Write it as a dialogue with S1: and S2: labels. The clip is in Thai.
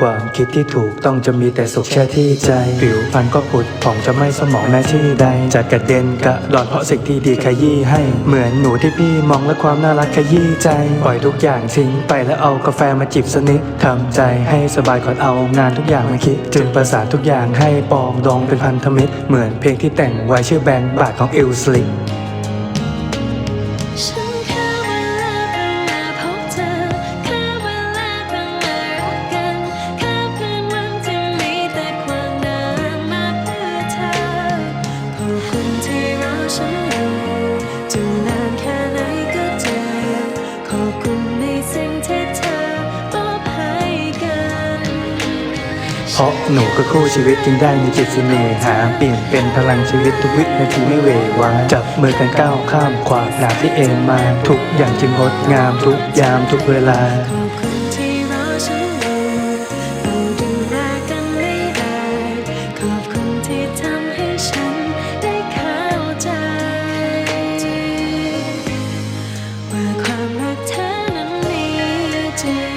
S1: ความคิดที่ถูกต้องจะมีแต่สุขแค่ที่ใจ ผิวพรรณก็ผุดผ่องจะไม่สมองแม้ชื่อใดจะกระเด็นกระดอนเพราะสิ่งที่ดีขยี้ให้ เหมือนหนูที่พี่มองและความน่ารักขยี้ใจ ปล่อยทุกอย่างทิ้งไปแล้วเอากาแฟมาจิบสนิดทำใจให้สบายก่อนเอางานทุกอย่างมาคิด จึงประสานทุกอย่างให้ปองดองเป็นพันธมิตร เหมือนเพลงที่แต่งไว้ชื่อแบงค์บาทของอิลสลิก
S2: ฉันอยู่จะนานแค่ไหนก็เจอ ขอบคุณในสิ่งที่เธอมอบให้กัน
S1: เพราะหนูก็คู่ชีวิตจึงได้มีจิตเสน่หา เปลี่ยนเป็นพลังชีวิตทุกวินาทีไม่เววาจับมือกันก้าวข้ามความหนาที่เอ็นมา ทุกอย่างจึงงดงามทุกยามทุกเวลา
S2: ขอบ To.